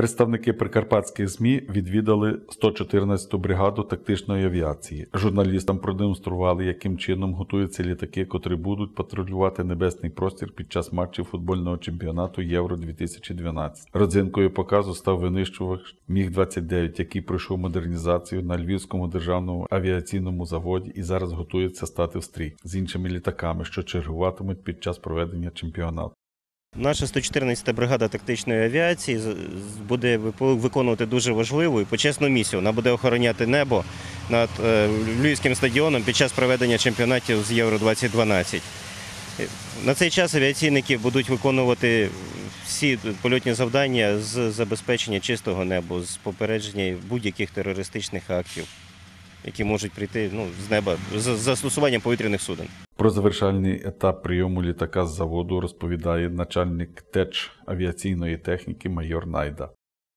Представники прикарпатських ЗМІ відвідали 114-ту бригаду тактичної авіації. Журналістам продемонстрували, яким чином готуються літаки, котрі будуть патрулювати небесний простір під час матчів футбольного чемпіонату Євро 2012. Родзинкою показу став винищувач Міг-29, який пройшов модернізацію на Львівському державному авіаційному заводі і зараз готується стати в стрій з іншими літаками, що чергуватимуть під час проведення чемпіонату. Наша 114-та бригада тактичної авіації буде виконувати дуже важливу і почесну місію. Вона буде охороняти небо над е, Львівським стадіоном під час проведення чемпіонатів з Євро 2012. Е, На цей час авіаційники будуть виконувати всі польотні завдання з забезпечення чистого неба, з попередження будь-яких терористичних актів, які можуть прийти ну, з неба з застосуванням повітряних суден. Про завершальний етап прийому літака з заводу розповідає начальник ТЕЧ авіаційної техніки майор Найда.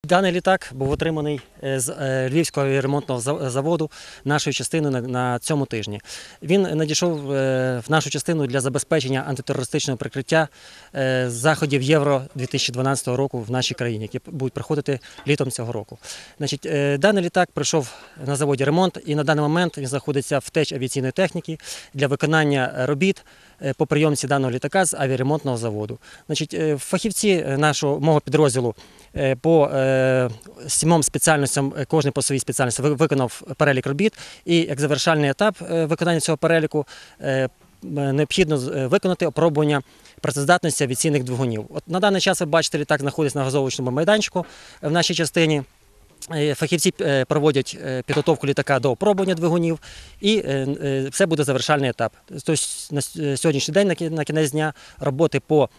Даний літак був отриманий е, з е, Львівського авіаремонтного зав- заводу нашою частиною на, цьому тижні. Він надійшов е, в нашу частину для забезпечення антитерористичного прикриття е, заходів Євро 2012 року в нашій країні, які будуть проходити літом цього року. Значить, е, даний літак пройшов на заводі ремонт, і на даний момент він знаходиться в теч авіаційної техніки для виконання робіт е, по прийомці даного літака з авіаремонтного заводу. Значить, е, фахівці е, нашого мого підрозділу е, по е, сімом спеціальностям, е, кожен по своїй спеціальності виконав перелік робіт, і як завершальний етап е, виконання цього переліку е, необхідно е, виконати опробування працездатності авіаційних двигунів. От на даний час ви бачите, літак знаходиться на газовочному майданчику в нашій частині. Е, Фахівці е, проводять е, підготовку літака до опробування двигунів, і е, е, це буде завершальний етап. Тобто на сьогоднішній день на кінець дня роботи по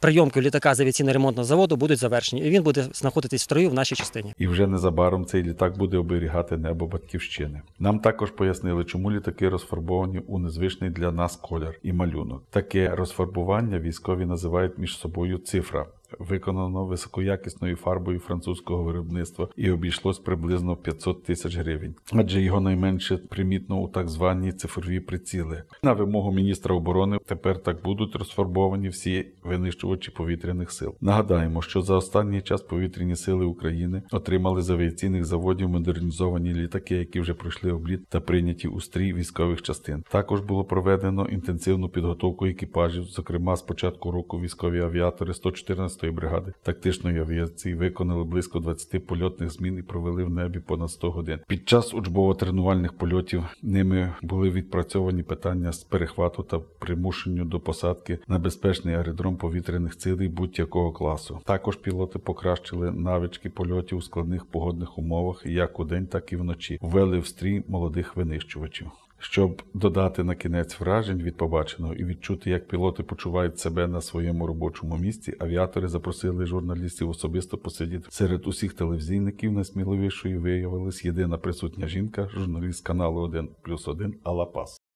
прийомки літака з авіаційно-ремонтного заводу будуть завершені, і він буде знаходитись в строю в нашій частині. І вже незабаром цей літак буде оберігати небо батьківщини. Нам також пояснили, чому літаки розфарбовані у незвичний для нас колір і малюнок. Таке розфарбування військові називають між собою цифра. Виконано високоякісною фарбою французького виробництва і обійшлось приблизно 500 тисяч гривень, адже його найменше примітно у так звані цифрові приціли. На вимогу міністра оборони тепер так будуть розфарбовані всі винищувачі повітряних сил. Нагадаємо, що за останній час повітряні сили України отримали з авіаційних заводів модернізовані літаки, які вже пройшли обліт та прийняті у стрій військових частин. Також було проведено інтенсивну підготовку екіпажів. Зокрема, з початку року військові авіатори 114-ї бригади тактичної авіації виконали близько 20 польотних змін і провели в небі понад 100 годин. Під час учбово-тренувальних польотів ними були відпрацьовані питання з перехвату та примушенню до посадки на безпечний аеродром повітряних цілей будь-якого класу. Також пілоти покращили навички польотів у складних погодних умовах як удень, так і вночі. Ввели в стрій молодих винищувачів. Щоб додати на кінець вражень від побаченого і відчути, як пілоти почувають себе на своєму робочому місці, авіатори запросили журналістів особисто посидіти. Серед усіх телевізійників найсміливішою виявилась єдина присутня жінка, журналіст каналу 1 плюс 1 Алапас.